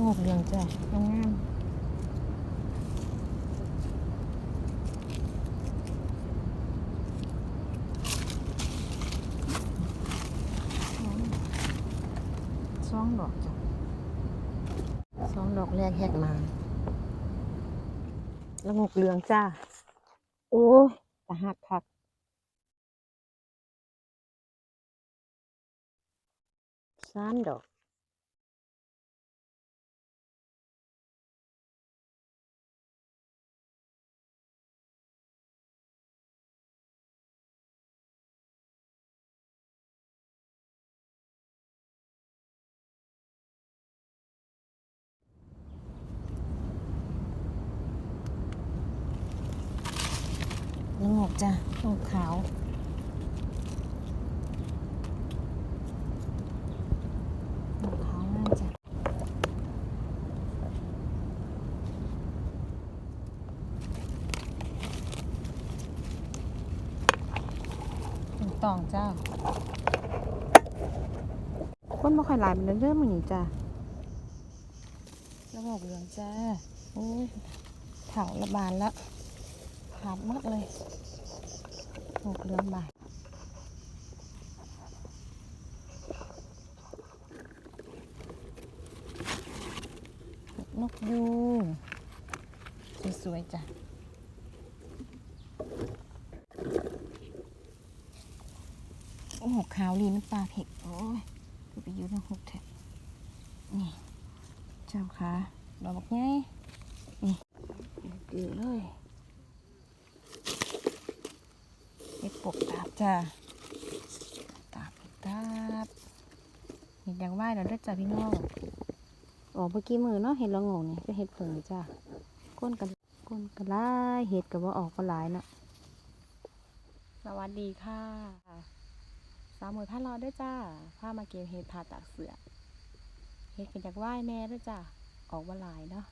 งอกเรืองจ้ะงามงามสองดอกจ้ะสองดอกแรกแหกมาแล้วงอกเรืองจ้า โอ้ยตาหักคักสามดอก ล้วงอกจ้ะงอกขาว งอกขาวมากจ้ะถูกต้องจ้าคนบ่ค่อยหลายมันเริ่มมือนี้จ้ะแล้วงอกเหลืองจ้าโอ้ยเถาระบานแล้ว ขาดหมดเลยหกเรือนบาทนกยูงสวยๆจ้ะโอ้หกขาวลีน้ำปลาเผ็ดโอ้ยไปยืนในหกแถบนี่เจ้าค่ะดอกบักไงนี่เดือเลย เห็ดปกตาบจ้าตาบตาบเห็ดยางไหวแล้วเด้อจ้าพี่น้องออกเมื่อกี้มือเนาะเห็ดละโงงนี่ก็เห็ดเผิงจ้าก้นกันก้นกันลายเห็ดกับว่าออกก็หลายเนาะสวัสดีค่ะ สาวหมวยพาเราด้วยจ้าพามาเก็บเห็ดผ่าตากเสือเห็ดกันจากไหวแน่ด้วยจ้าออกมาหลายเนาะ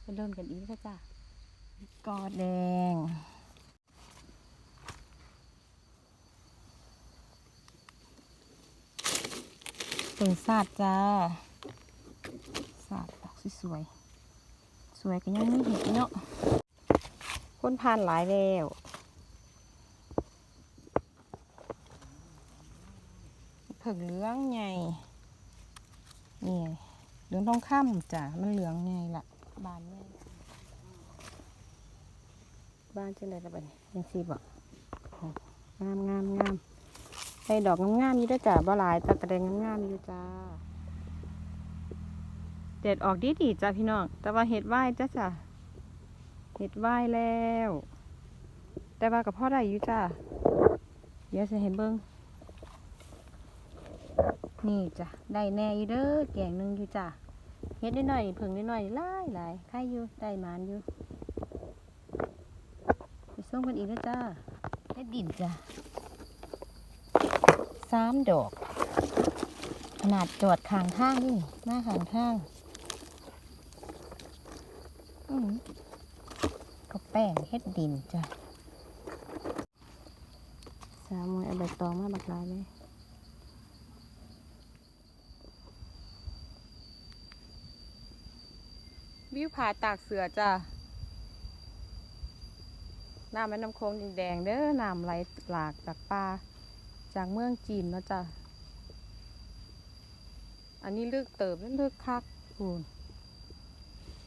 ไปเริ่มกันอีกแล้วจ้ากอแดง เปิงสาดจ้าสาดดอกสวยสวยกันยังไม่เห็นเนาะคนผ่านหลายแล้วเผิงเหลืองไงนี่เหลืองทองคำจ้ะมันเหลืองไงล่ะ บานแม่บ้านจังไดละบัดนี้ยังสีบอกงามงามงาม ได้ดอกงามๆอยู่ด้วยจ้ะบ่หลายแต่กระเดงงามๆอยู่จ้าเด็ดออกดีดีจ้ะพี่น้อง แต่ว่าเห็ดไหว้จ้ะจ้ะเห็ดไหว้แล้ว แต่ว่ากับพ่อได้อยู่จ้าเดี๋ยวจะเห็นเบิ้งนี่จ้ะได้แน่อยู่เด้อแกงหนึ่งอยู่จ้ะเห็ดนิดหน่อยๆเพิ่งนิดหน่อยๆหลายหลายๆใครอยู่ได้หมานอยู่ไปส่งกันอีกแล้วจ้าเห็ดดินจ้ะามดอก ขนาดจอดข้างข้างนี่หน้าข้างข้างอืมก็แป้งเฮ็ดดินจ้ะสามมวยเอาใบตองมาบักลายเลยวิวผาตากเสือจ้ะน้ำแม่น้ำโค้งแดงเด้อน้ำไหลหลากจากป่า จากเมืองจีนเนาะจ้ะ อันนี้เลึกเติบเลึกคักคูณ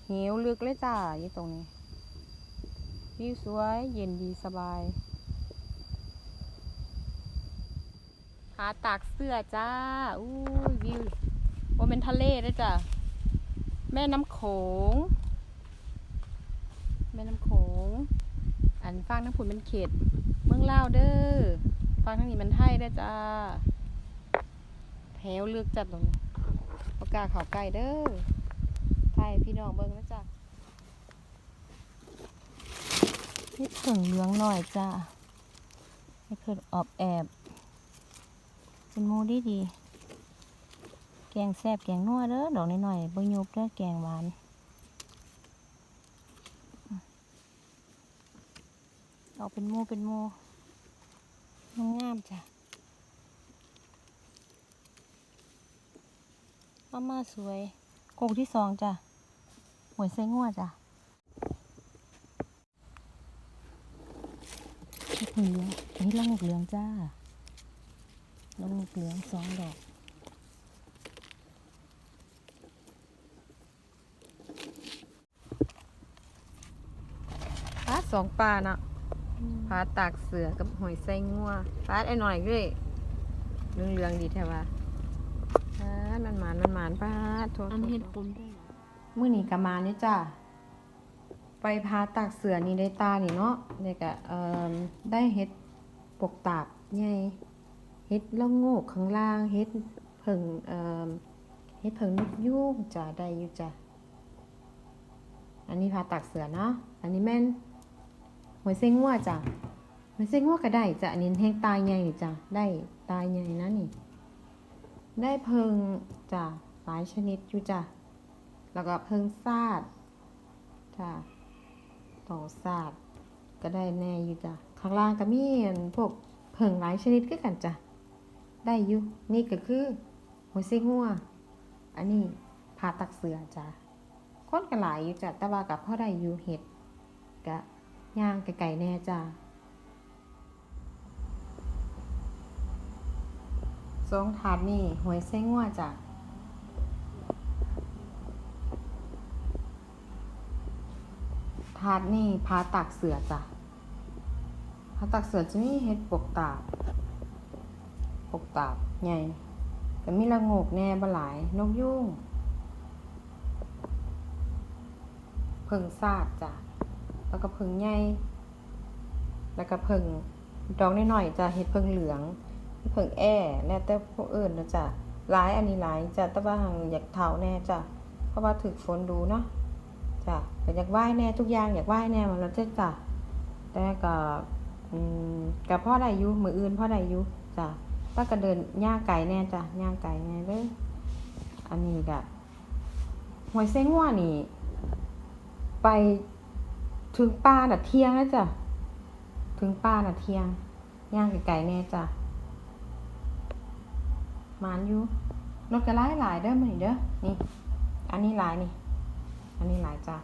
เหวลึกเลยจ้าอยู่ตรงนี้ วิวสวยเย็นดีสบายหาตากเสื้อจ้า อู้ยวิวว่าเป็นทะเลด้วยจ้ะ แม่น้ำโขง แม่น้ำโขง อันฟังน้ำผุนเป็นเขต เมืองลาวเด้อ ฟังทางนี้มันไทยได้จ้าแถวเลือกจัดตรงนี้ปากกาเขาไก่เด้อไทยพี่น้องเบิ่งนะจ้านี่เพิ่งเหลืองหน่อยจ้าให้เพิ่นออบแอบ เป็นมูดีดี แกงแซ่บแกงนัวเด้อ ดอกน้อยๆบ่ยุบเด้อแกงหวานออกเป็นมูเป็นมู งามจ้ะมามาสวยโกกที่สองจ้ะหวยไส้งัวจ้ะเฮ็ดเหลืองนนี้ละงกเหลืองจ้าละงกเหลืองสองดอกปลาสองปลาเนาะ ปลาตากเสือกับหอยไส้งัวปลาไอ้หน่อยก็เลยเรื่องเรืองๆดีแท้ว่าปลามันหมานมันหมานปลาโทษอันเฮ็ดผมได้มื้อนี้ก็มาเนี่ยจ้าไปพาตากเสือนี่ได้ตานี่เนาะเนี่ยก็เอ่อได้เฮ็ดปกตากใหญ่เฮ็ดละโงกข้างล่างเฮ็ดเผิงเอ่อเฮ็ดเผิงนกยูงจ้าได้อยู่จ้าอันนี้พาตากเสือเนาะอันนี้แม่น หอยเส้งงัวจ้ะหอยเส้งงัวก็ได้จ้ะอันนี้แห้งตายใหญ่จ้ะได้ตายใหญ่นะนี่ ได้เพิงจ้ะหลายชนิดอยู่จ้ะแล้วก็เพิงซาดจ้ะต่อซาดก็ได้แน่อยู่จ้ะข้างล่างก็มีอันพวกเพิงหลายชนิดคือกันจ้ะได้อยู่นี่ก็คือหอยเส้งงัวอันนี้ผ่าตักเสือจ้ะคนก็หลายอยู่จ้ะแต่ว่ากับพ่อได้อยู่เห็ดกะ ย่างไก่ๆแน่จ้าสองถาดนี่หวยเส้งว่าจ้ะถาดนี่พาตักเสือจ้ะพาตักเสือจะมีเห็ดปกตาบปกตาบใหญ่ก็มีละงกแน่บหลาย นกยุ่ง เพิงซาดจ้ะ แล้วก็เพิงใหญ่แล้วก็เพิงดอกน้อยจะเห็ดเพิงเหลืองเพิงแอ่แล้วแต่พวกอื่นนะจ๊ะหลายอันนี้หลายจ้ะแต่ว่าหังอยากเทาแน่จ้ะเพราะว่าถึกฝนดูเนาะจ้ะก็อยากไหว้แน่ทุกอย่างอยากไหว้แน่หมันแล้วจ้ะแต่ก็กับพ่อได้อยู่มืออื่นพ่อได้อยู่จ้ะป้าก็เดินย่างไก่แน่จ้ะย่างไก่แน่เลยอันนี้ก็หวยเส้งว่านี่ ไป ถึงปลาน่ะเที่ยงแล้วจ้ะถึงปลาน่ะเที่ยง ย่างไก่แน่จ้ะหมานอยู่รถก็หลายหลายเด้อมื้อนี้เด้อนี่ อันนี้หลายนี่ อันนี้หลายจ้ะ